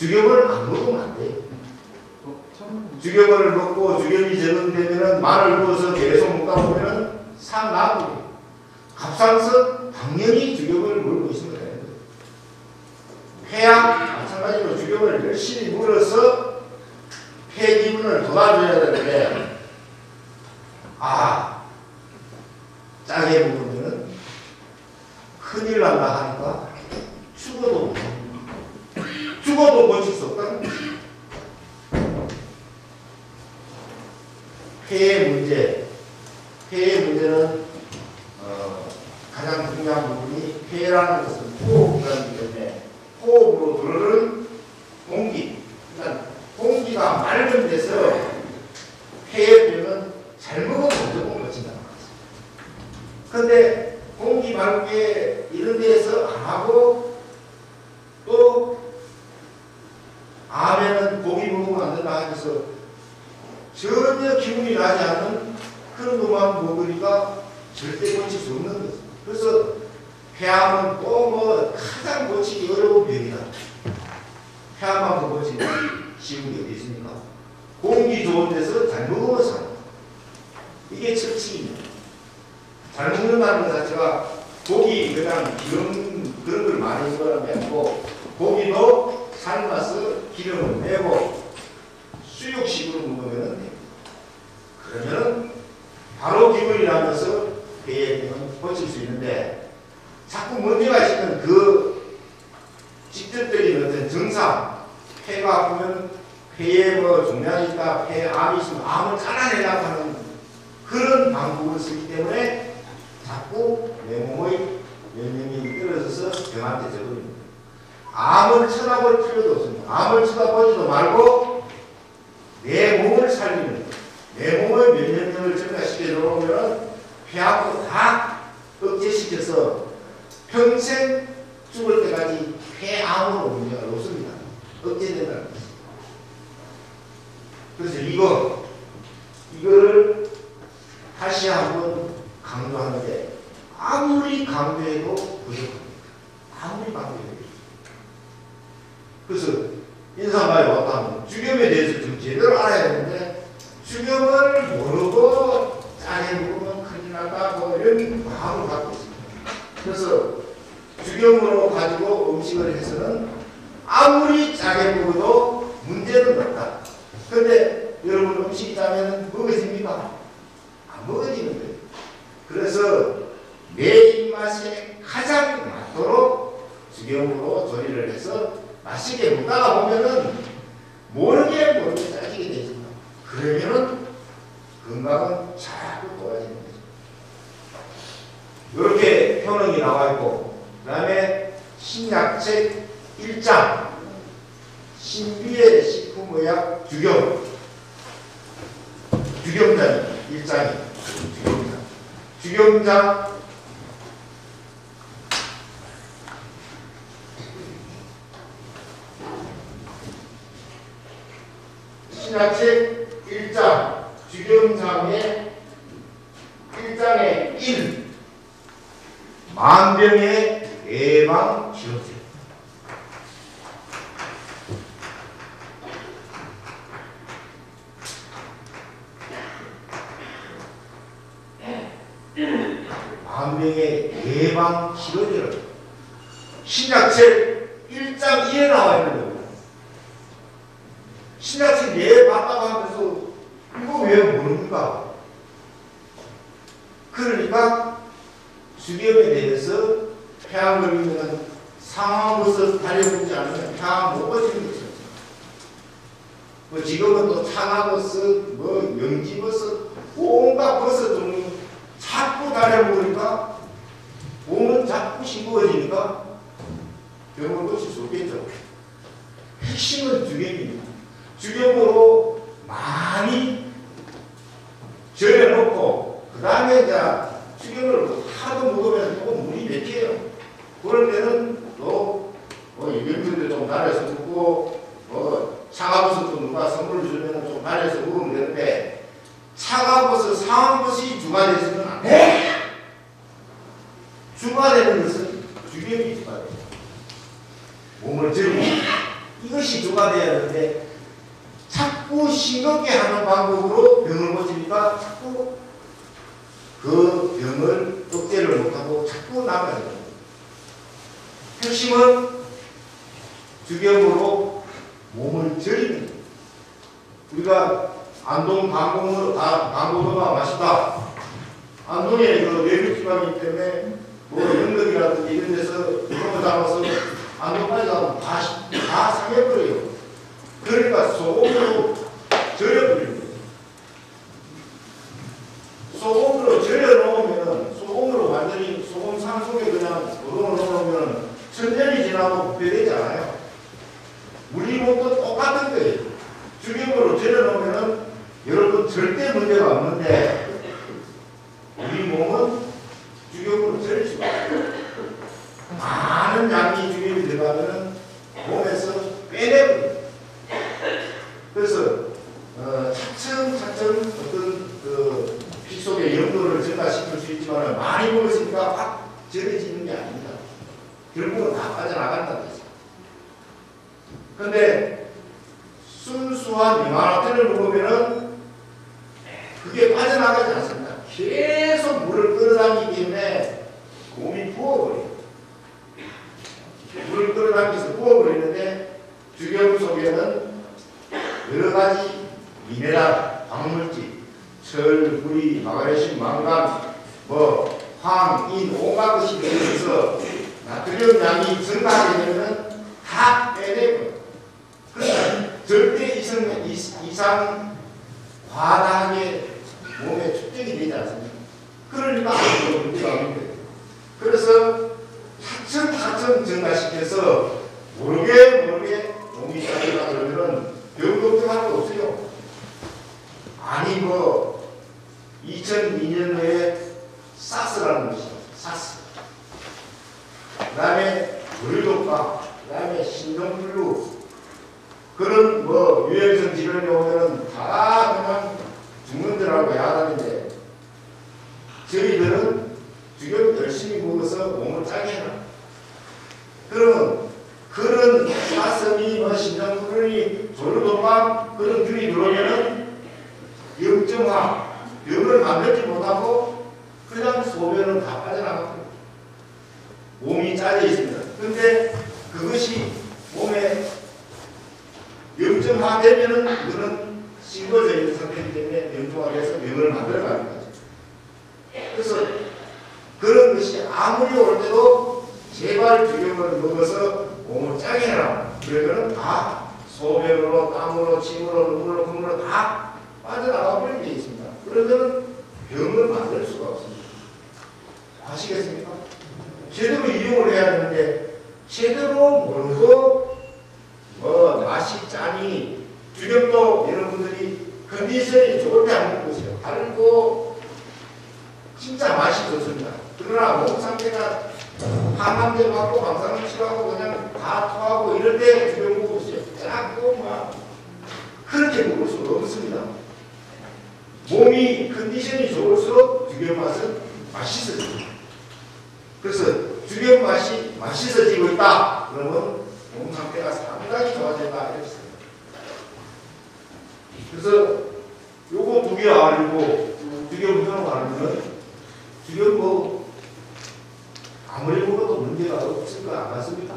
주경을 안 먹으면 안 돼요. 주경을 먹고 주경이 적응되면은 말을 부어서 계속 먹다 보면 상나고 갑상선 당연히 주경을 물고 있으면 되는 거예요. 폐약 마찬가지로 주경을 열심히 물어서 폐 기분을 도와줘야 되는데 아 짜게 먹으면 큰일 난다 하니까 죽어도 못 죽어도 거지. 폐의 문제 폐의 문제는 어, 가장 중요한 부분이 폐라는 것은 호흡이라는 때문에 호흡으로 들어오는 공기 그러니까 공기가 맑은 데서 폐에 비면 잘 먹으면 무조건 거친다는 거지. 근데 공기 맑게 이런 데에서 안 하고 또 암에는 고기 먹으면 안 된다 하면서 전혀 기분이 나지 않는 그런 것만 먹으니까 절대 고칠 수 없는 거죠. 그래서 폐암은 또 뭐 가장 고치기 어려운 병이다. 폐암만 고치기 쉬운 게 어디 있습니까? 공기 좋은 데서 잘 거. 이게 철칙입니다. 잘 먹는다는 것 자체가 고기 그냥 기름 그런 걸 많이 먹으면 되고 고기도 삶아서 기름을 내고 수육식으로 먹으면. 그러면 바로 기분이 나면서 배에 병은 고칠 수 있는데 자꾸 문제가 있으면 그 직접적인 어떤 증상 폐가 아프면 폐에 뭐 종양이 있다 폐암이 있으면 암을 잘라내려고 하는 그런 방법을 쓰기 때문에 자꾸 내 몸의 면역력이 떨어져서 병한테 적응입니다. 암을 쳐다볼 필요도 없습니다. 암을 쳐다보지도 말고 내 몸을 살리는 내 몸의 면역력을 증가시켜 놓으면 폐하고 다 억제시켜서 평생 죽을 때까지 폐암으로 문제가 없습니다. 억제된다는 거죠. 그래서 이거 이거를 다시 한번 강조하는데 아무리 강조해도 부족합니다. 아무리 강조해도 그래서 인사말에 왔다 하면 주겸에 대해서 좀 제대로 알아야 되는데 주겸을 모르고 짜게 먹으면 큰일 난다 뭐 이런 마음을 갖고 있습니다. 그래서 주겸으로 가지고 음식을 해서는 아무리 짜게 먹어도 문제는 없다. 근데 여러분 음식이 짜면 먹어집니까? 안 먹어지는 거예요. 그래서 내 입맛에 가장 맞도록 주겸으로 조리를 해서 맛있게 먹다가 보면은 모르게 모르게 짜지게 되죠. 그러면은 건강은 자꾸 좋아지는 거죠. 이렇게 효능이 나와 있고, 그 다음에 신약책 1장, 신비의 식품의학 주겸, 주겸장이 1장이 주겸장. 주겸장 신학책 1장 주겸장의 1장의 1 예방 치료제 만병의 예방 치료제를 신약책 1장 2에 나와 있는 겁니다. 신약책 예 봤다고 하면서 이거 왜 모릅니까? 그러니까 주겸에 대해서 폐암 걸리면 상황으로서 달려보지 않으면 폐암 못 버티는 것이죠. 뭐 지금은 또 창화버섯, 뭐 영지버섯, 온갖 버섯 종류 자꾸 다려먹으니까 몸은 자꾸 싱거워지니까 병을 고칠 수 없겠죠. 핵심은 주경입니다. 주경으로 많이 절여놓고 그 다음에 이제 주경을 하도 먹으면 조금 물이 맥혀요. 그럴 때는 또 뭐, 유경들도 좀 달여서 먹고 뭐 차가버섯도 누가 선물을 주면 좀 달여서 먹으면 되는데 차가버섯, 상황버섯이 주가 되지는 않아요. 주가 되는 것은 주경이 주가 돼요. 몸을 들고 이것이 돼야 하는데 자꾸 싱겁게 하는 방법으로 병을 고치니까 자꾸 그 병을 억제를 못하고 자꾸 나가야 돼요. 핵심은 주경으로 몸을 거예요. 우리가 안동 방공으로 다 방공어가 맛있다. 안동에 그 외국 기관이기 때문에 뭐 영덕이라든지 이런 데서 그런 거 담아서 안동까지 가면 다, 다 상해버려요. 그러니까 소금으로 절여버리는 거예요. 소금으로 절여놓으면 소금으로 완전히 소금 상속에 그냥 노동을 넣어놓으면 천년이 지나도 부패되지 않아요. 우리 몸도 똑같은 거예요. 주경으로 절여놓으면 여러분 절대 문제가 없는데 우리 몸은 주경으로 절일 수가 없어요. 많은 양이 주경이 들어가면 몸에서 빼내버려요. 그래서 어, 차츰차츰 어떤 그피 속의 염도를 증가시킬 수 있지만 많이 먹었으니까 확 절여지는 게 아닙니다. 결국은 다 빠져나간다는 거죠. 근데 순수한 미마라텐을 먹으면은 그게 빠져나가지 않습니다. 계속 물을 끌어당기기 때문에 몸이 부어버려요. 물을 끌어당겨서 부어버리는데 주경 속에는 여러 가지 미네랄, 광물질, 철, 구리, 마그네슘, 망간, 뭐 황, 인, 온갖 것이 들어있어서 나트륨 양이 증가하게 되면 다 빼내버려요. 그러니까 절대 이상, 이상 과다하게 몸에 축적이 되지 않습니다. 그러니까 문제가 없는 거예요. 그래서 차츰차츰 증가시켜서 모르게 모르게 몸이 짜증나 그러면은 병 걱정할 거 없어요. 아니 뭐 2002년도에 사스라는 것이 사스 그 다음에 물독감 그 다음에 신종플루 그런 뭐 유행성 질환이 오면은 다 그냥 죽는들하고 야단인데 저희들은 주경 열심히 먹어서 몸을 짜게 해라. 그러면 그런 사슴이 뭐 조류독감 그런 균이 들어오면은 염증화 병을 만들지 못하고 그냥 소변은 다 빠져나가고 몸이 짜져 있습니다. 근데 그것이 몸에 염증화 되면은 그는 싱거져 있는 상태이기 때문에 염증화 돼서 병을 만들어가는 거죠. 그래서 그런 것이 아무리 올 때도 제발 주경을 먹어서 몸을 짜게 해라. 그러면은 다 소변으로, 땀으로, 침으로, 눈물로, 콧물로 다 빠져나가 버리게 되어 있습니다. 그러면 병을 만들 수가 없습니다. 아시겠습니까? 제대로 이용을 해야 되는데 제대로 모르고 뭐 맛이 짜니 주경도 여러분들이 컨디션이 좋을 때 안 먹고 있어요. 달고 진짜 맛이 좋습니다. 그러나 몸 상태가 항암제 받고 방사능 치료하고 그냥 다 토하고 이럴 때 주경 짜고 막 그렇게 먹을 수 없습니다. 몸이 컨디션이 좋을수록 주경 맛은 맛있어집니다. 그래서 주경 맛이 맛있어지고 있다. 그러면 몸 상태가 상당히 좋아진다. 이렇게 그래서 요거 두 개 알고 주경 병 알면 주경 뭐 아무리 먹어도 문제가 없을 거 안 같습니다.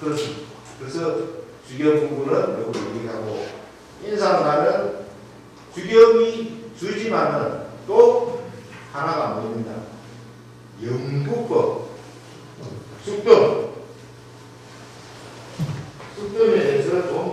그렇습니다. 그래서 공부는 요거 얘기하고 인상가는 주경이 주지만은 또 하나가 뭐입니다. 영구법, 숙병. 숙병에 대해서 좀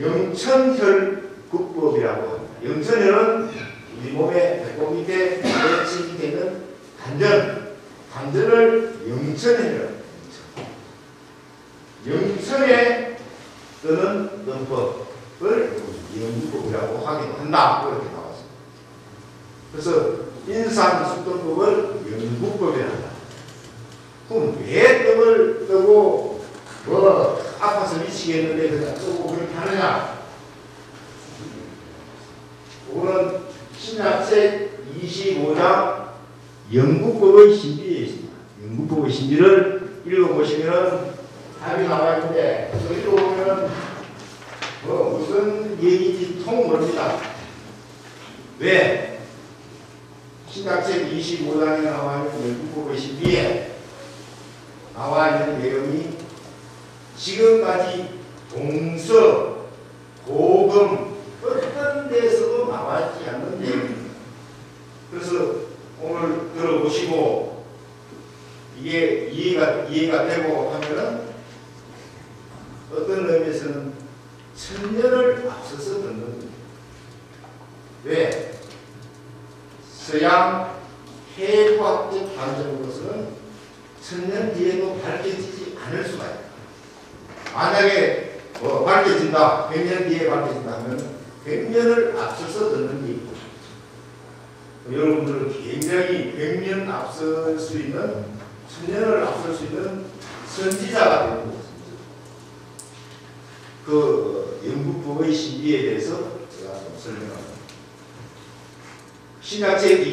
영천혈 국법이라고 합니다. 영천혈은 우리 몸의 배꼽 밑에 나와 있는 내용이 지금까지 동서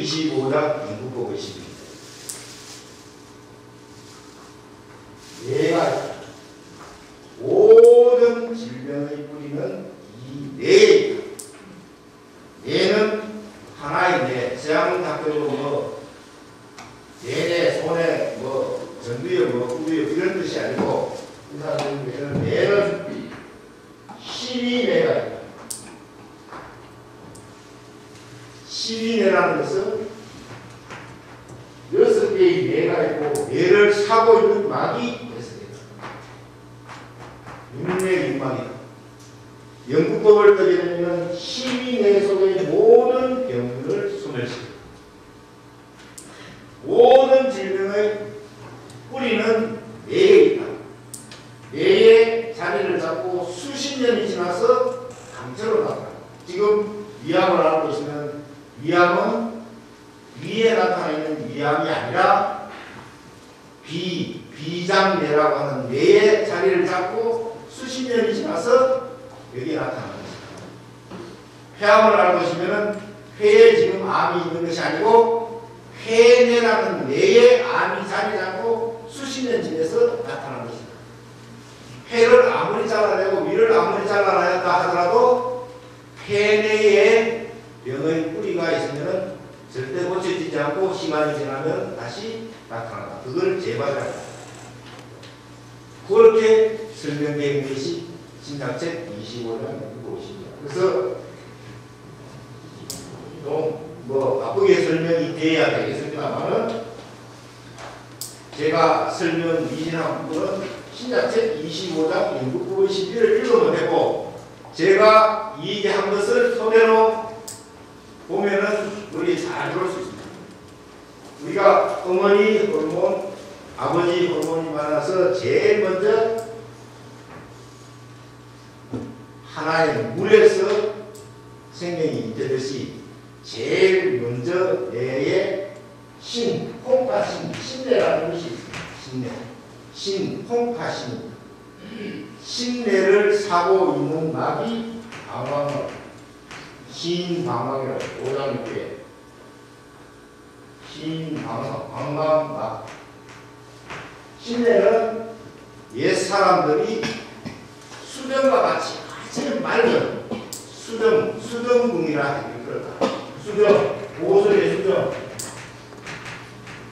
25랑 2분의 50입니다. 얘가 나서 여기에 나타나는 것입니다. 폐암을 알고 계시면은 폐에 지금 암이 있는 것이 아니고 폐내라는 뇌에 암이 자리 잡고 수십 년 지내서 나타나는 것입니다. 폐를 아무리 잘라내고 위를 아무리 잘라낸다 하더라도 폐내에 병의 뿌리가 있으면 절대 고쳐지지 않고 시간이 지나면 다시 나타난다. 그걸 재발한다. 그렇게 설명된 것이 신장책 25년 50년. 그래서 좀뭐 바쁘게 설명이 돼야 되겠습니다만은 제가 설명 미진한 부분은 신약책 25장 6부 부분 11을 읽으면 되고 제가 이기한 것을 소대로 보면은 우리 잘 들을 수 있습니다. 우리가 어머니 호르몬, 아버지 호르몬이 많아서 제일 먼저 하나의 물에서 생명이 있듯이 제일 먼저 내에 신, 홍파신, 신뢰라는 것이 있습니다. 신뢰. 신, 홍파신입니다. 신뢰를 사고 있는 막이 방황을, 신 방황이라고 오장육에 신 방황, 방황 막. 신뢰는 옛 사람들이 수련과 같이 아주 맑은 수정, 수정궁이라 그럴까. 수정, 보호소의 수정.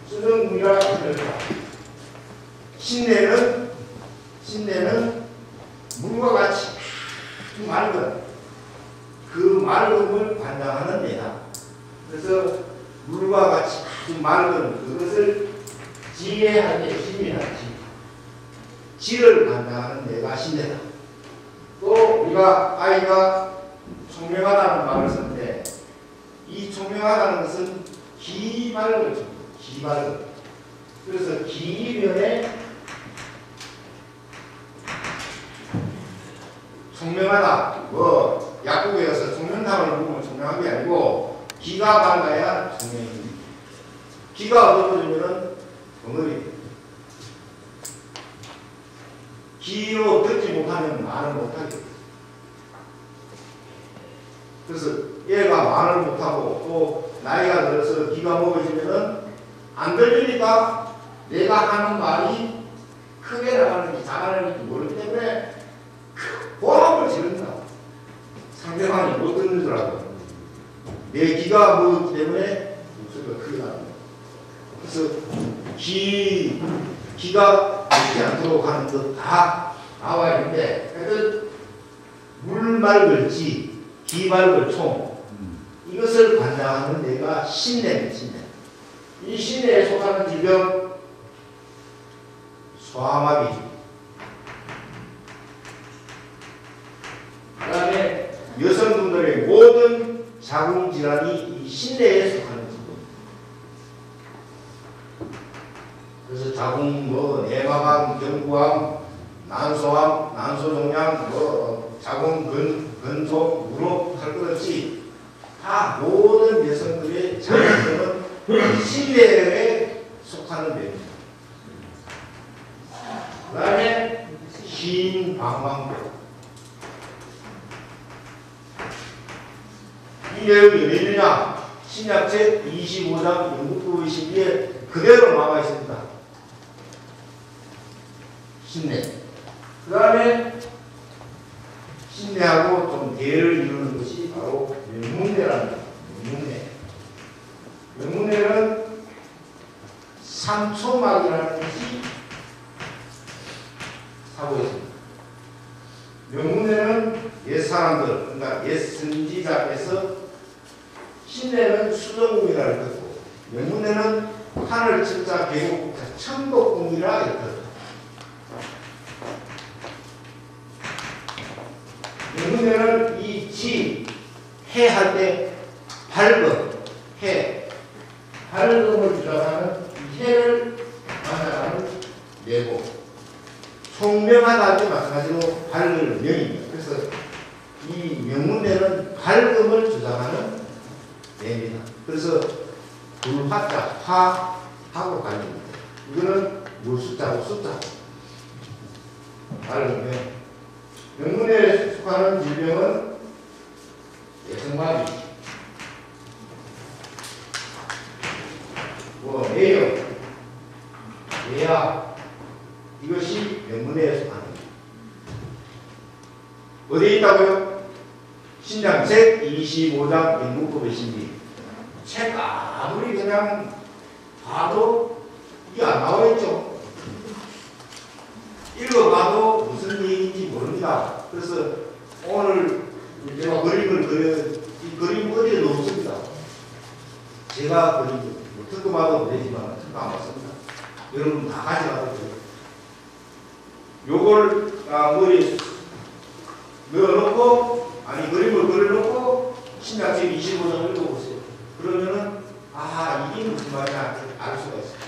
수정궁이라 그럴까. 신내는, 신내는 물과 같이 맑은 그 맑음을 관장하는 데다. 그래서 물과 같이 맑은 그것을 때 신이라 지. 지를 관장하는 데가 신내다. 또 우리가 아이가 총명하다는 말을 쓰는데 이 총명하다는 것은 기발을 줍니다. 기발을. 그래서 기면에 총명하다. 뭐 약국에서 총명탕을 먹으면 총명한 게 아니고 기가 밝아야 총명입니다. 기가 어두워지면은 덩어리. 기로 듣지 못하면 말을 못하게 돼. 그래서 얘가 말을 못하고 또 나이가 들어서 기가 먹어지면은 안 들리니까 내가 하는 말이 크게 나가는지 작아지는지 모르기 때문에 보합을 지른다. 상대방이 못 듣는 줄 알고. 내 기가 먹었기 때문에 목소리가 크게 나옵니다. 그래서 기, 기가 먹지 않도록 하는 것 다 나와 있는데, 하여튼, 물 맑을 지, 기 맑을 총, 이것을 관장하는 데가 신내입니다, 신내. 이 신내에 속하는 질병, 소아마비, 그 다음에 여성분들의 모든 자궁질환이 이 신내에 속하는 질병입니다. 그래서 자궁, 뭐, 내막암, 경부암, 난소암, 난소종양, 뭐, 자궁, 근, 근소, 무릎, 할것 없이 다 모든 여성들의 자궁들은 신내에 속하는 병입니다. 그 다음에 신방광병. 이 내용이 왜 있느냐? 신약책 25장 영국부 22에 그대로 나와 있습니다. 신내. 그 다음에 신내하고 좀 대를 이루는 것이 바로 명문대라는 겁니다. 명문대. 명문대는 삼초막이라는 것이 사고 있습니다. 명문대는 옛 사람들, 그러니까 옛 선지자께서 신내는 수정궁이라 했고 명문대는 하늘 진짜 계곡 천국궁이라 했거든. 명문대는 이 지, 해 할 때 밝음, 해, 밝음을 이 해를 만나는 내고 총명하다 할때 마찬가지로 밝을 명입니다. 그래서 이 명문대는 밝음을 주장하는 내입니다. 그래서 불화자, 화하고 관련입니다. 이거는 물숫자고 숫자. 명. 명문에 속하는 질병은 예성마비, 뭐 뇌염, 뇌약 이것이 명문에 속하는. 어디에 있다고요? 신장 책 25장 영국법의 신비 책 아무리 그냥 봐도 이게 안 나와 있죠. 읽어봐도 모릅니다. 그래서 오늘 제가 그림을 그려, 이 그림 어디에도 없습니다. 제가 그린 거, 뭐 특검하도 되지만 특검 안 받습니다. 여러분 다 가져가도 돼요. 요걸 아, 머리에 넣어놓고, 아니, 그림을 그려놓고, 신약책 25장 읽어보세요. 그러면은, 아, 이게 무슨 말이냐, 알 수가 있어요.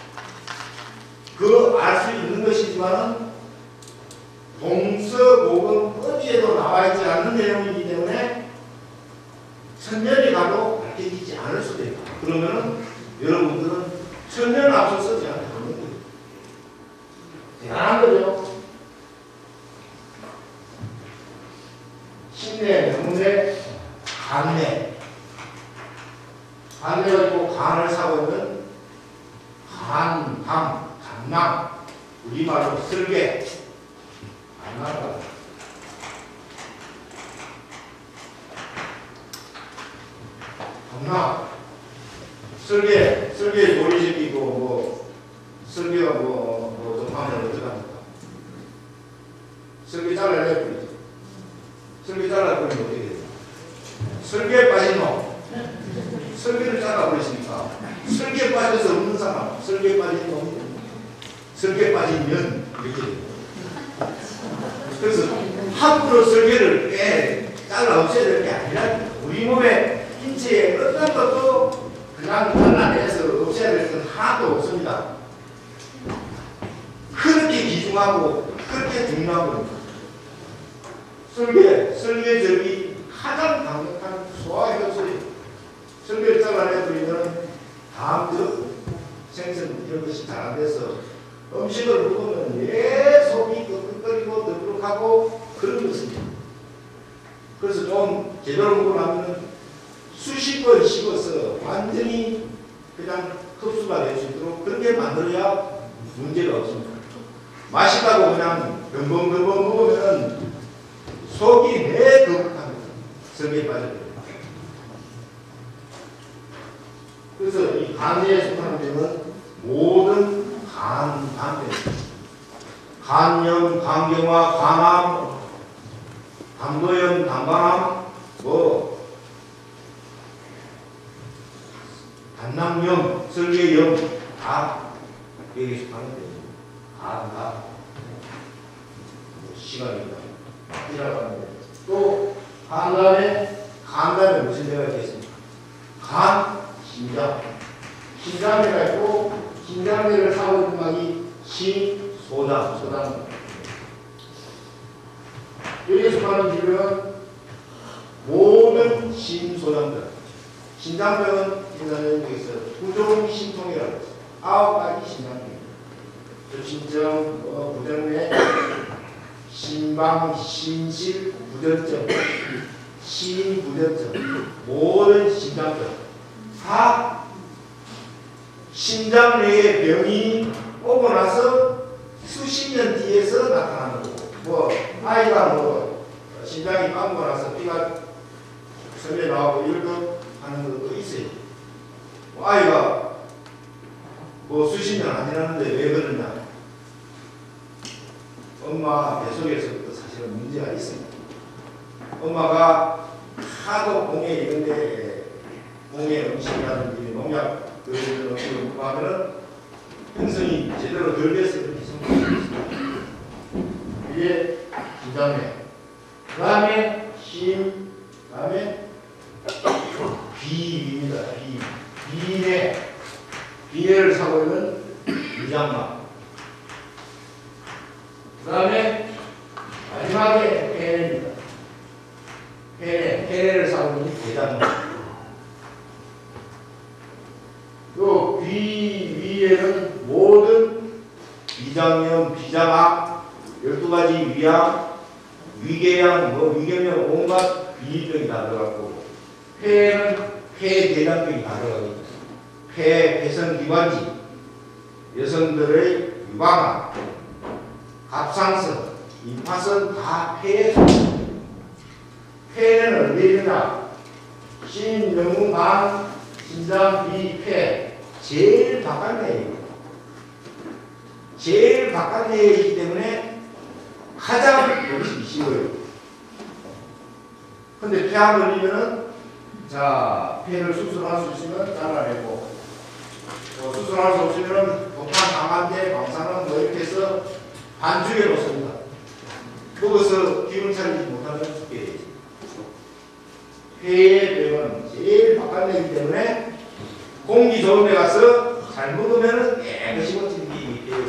그 알 수 있는 것이지만은, 동서고금 어디에도 나와 있지 않는 내용이기 때문에 천년이 가도 밝혀지지 않을 수도 있다. 그러면 여러분들은 천년 앞서서 제가 가는 거예요. 대단한 거죠. 신내, 명내, 간내. 간내가 있고 간을 사고 있는 간, 강, 간망. 우리말로 쓸개. 담낭 담낭, 설계, 설계 요리적이고 뭐 설계가 뭐, 뭐 좀 하면 어떡합니까? 설계 잘라야 버리죠. 설계 잘라버리면 어떻게 돼요? 설계에 빠진 놈. 설계를 잘라버리시니까 설계에 빠져서 없는 사람, 설계에 빠진 놈, 설계에 년 이렇게 돼요. 그래서 함부로 설계를 빼 잘라 없애야 될 게 아니라 우리 몸의 인체에 어떤 것도 그냥 잘라내서 없애야 될 건 하나도 없습니다. 그렇게 귀중하고 그렇게 겁니다. 설계, 설계적이 가장 강력한 소화효소예요. 설계를 잘라내버리면 다음적 생선 이런 것이 잘 안 돼서 음식을 먹으면 예 속이 끄덕거리고 더부룩하고 그런 것입니다. 그래서 좀 제대로 먹고 나면 수십 번 씹어서 완전히 그냥 흡수가 될 수 있도록 그렇게 만들어야 문제가 없습니다. 맛있다고 그냥 금방금방 먹으면 속이 내 거북합니다. 성에 빠져버려요. 그래서 이 간에 속하는 데는 모든 간, 간병, 간염, 간경화, 간암, 담도염, 담간암, 뭐, 단낭염, 설계염, 다 여기 속하는 데요. 간, 다. 뭐 시간입니다. 이라고 하는데. 또, 간간에, 간간에 무슨 데가 있겠습니까? 간, 심장. 심장내가 있고, 심장내를 사고 있는 막이 심, 소장, 소장. 여기에 속하는 질병은 모든 심소장들. 심장병은 심장병 여기서 부종 심통이라고 했어요. 아홉 가지 심장병. 조심증, 어, 부정맥, 신방, 신실, 부전증, 신부전증, 모든 심장병 다 심장 내의 병이 오고 나서 수십 년 뒤에서 나타나는 거고 뭐 아이가 뭐 심장이 빠고 나서 피가 설에 나오고 거 하는 것도 있어요. 뭐 아이가 뭐 수십 년 안 지났는데 왜 그러냐? 엄마 뱃속에서부터 사실은 문제가 있습니다. 엄마가 하도 공에 이런데 공에 음식이라든지 농약 그런 것을 먹고 하면은 형성이 제대로 덜 그렇게 생각합니다. 이게 기다음에 그 다음에 심, 그 다음에 비입니다. 비. 비내. 비내를 사고 있는 위장막. 그 다음에 마지막에 폐내입니다. 폐내. 폐내를 사고 있는 대장막. 요 비 위에는 모든 비장염, 비장악, 12가지 위암, 위궤양, 뭐 위궤양 온갖 비위병이 다 들어갔고 폐에는 폐 대장병이 다 들어가고. 폐, 폐선기관지, 여성들의 유방암, 갑상선, 임파선 다 폐에. 폐는 어디에 있느냐? 신영관, 신장, 비, 폐 제일 바깥내에 제일 바깥내에 있기 때문에 가장 여기시 쉬워요. 근데 폐암 걸리면은 자 폐를 수술할 수 있으면 잘라내고 뭐 수술할 수 없으면은 독한 강한데 방사능 뭐 이렇게 해서 반죽해 놓습니다. 먹어서 기운 차리지 못하면 죽게 되지. 폐의 병은 제일 바깥내기 때문에 공기 좋은 데 가서 잘 먹으면 깨끗이 멋진 게 돼요.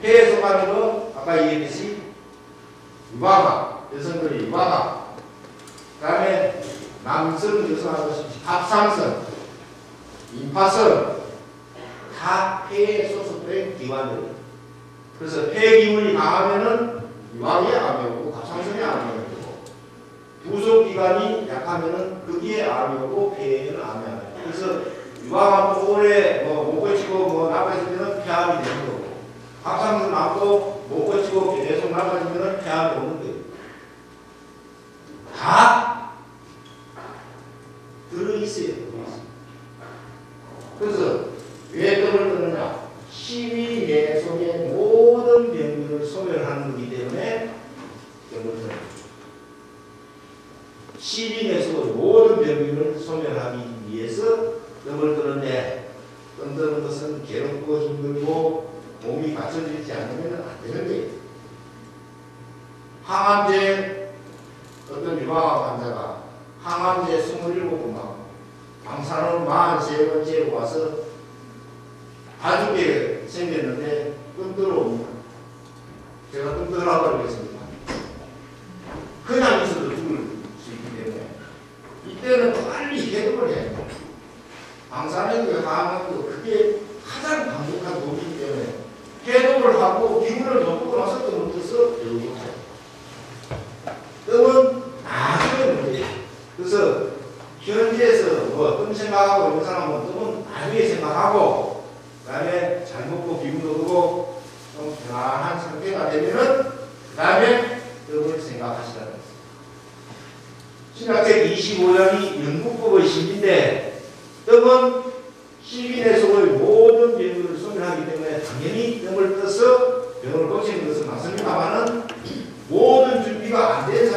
폐에 속하는 거 아까 얘기했듯이 유방암, 여성들이 유방암 그 다음에 남성 여성하고 합상선, 임파선 다 폐에 소속된 기관들 그래서 폐 기운이 강하면은 유방에 암이 오고 갑상선에 암이 오고 부속 기관이 약하면은 거기에 암이 오고 폐에는 암이 와요. 그래서 유방암 오래 뭐못 고치고 뭐 나빠지면은 폐암이 되는 거고 막고 못 고치고 계속 나가지면 폐암이 오는 거예요. 다 들어있어요. 그래서 왜 뜸을 뜨느냐? 12내 속의 모든 병들을 소멸하는 거기 때문에 뜸을 뜨는 거죠. 12내 속의 모든 병들을 소멸하기 위해서 뜸을 뜨는데 뜸 뜨는 것은 괴롭고 힘들고 몸이 갖춰지지 않으면 안 되는 거예요. 항암제 어떤 유방암 환자가 항암제 27번 맞고 방사능 43번째 와서 아주게 생겼는데 뜸들어 옵니다. 제가 뜸들어라고 그랬습니다. 그냥 있어 1925년이 영국법의 시기인데 떡은 시민의 속의 모든 영국을 소멸하기 때문에 당연히 떡을 떠서 병을 고치는 것은 맞습니다만은 모든 준비가 안된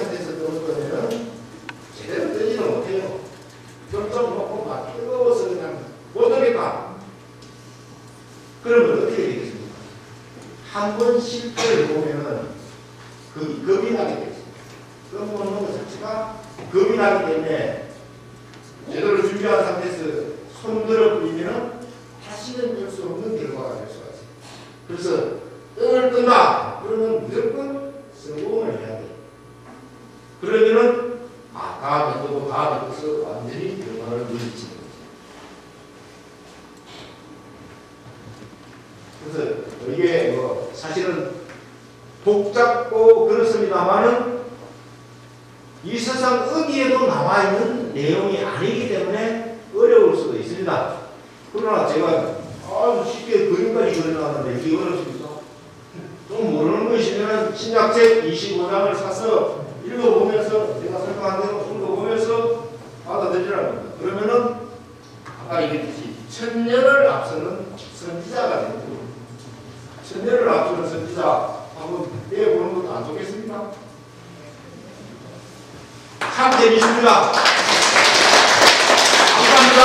이게 뭐 사실은 복잡고 그렇습니다만은 이 세상 어디에도 나와 있는 내용이 아니기 때문에 어려울 수도 있습니다. 그러나 제가 아주 쉽게 그림까지 그려놨는데 이게 어렵습니까? 좀 모르는 거 있으면 신약책 25장을 사서 읽어보면서 제가 설명한 대로 읽어보면서 받아들이라는 겁니다. 그러면은 아까 얘기했듯이 천년을 앞서는 선지자가 되고 천년을 앞서는 선지자 한번 배워보는 것도 안 좋겠습니까? 참 재밌습니다. 감사합니다.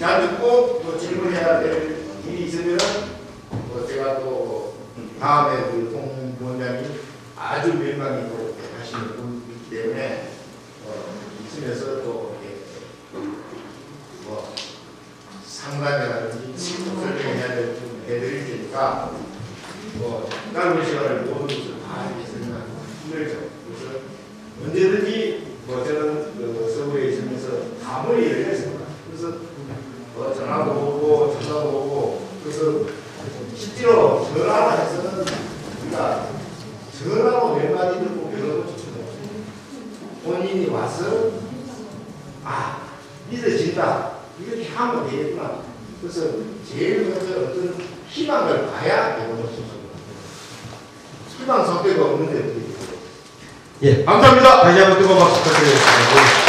잘 듣고 또 질문해야 될 일이 있으면 뭐 제가 또 다음에 그 동부원장이 아주 명망이 또 하시는 분이기 때문에 어, 있으면서 또 뭐 상담이라든지 설명해야 될 부분 해드릴 테니까 뭐 짧은 시간을 모든 것을 다 하겠으면 힘들죠. 그래서 언제든지 뭐 저는 그 서울에 있으면서 다 머리 열렸습니다. 그래서 뭐 전화도 오고 전화도 오고 그래서 실제로 전화만 해서는 우리가 전화로 몇 마디 듣고 별로 좋죠. 본인이 와서 아 믿어진다 이렇게 하면 되겠구나. 그래서 제일 먼저 어떤 희망을 봐야 되는 것입니다. 희망 성격이 없는데 어떻게 돼요? 예, 감사합니다. 다시 한번 뜨거운 박수 부탁드리겠습니다.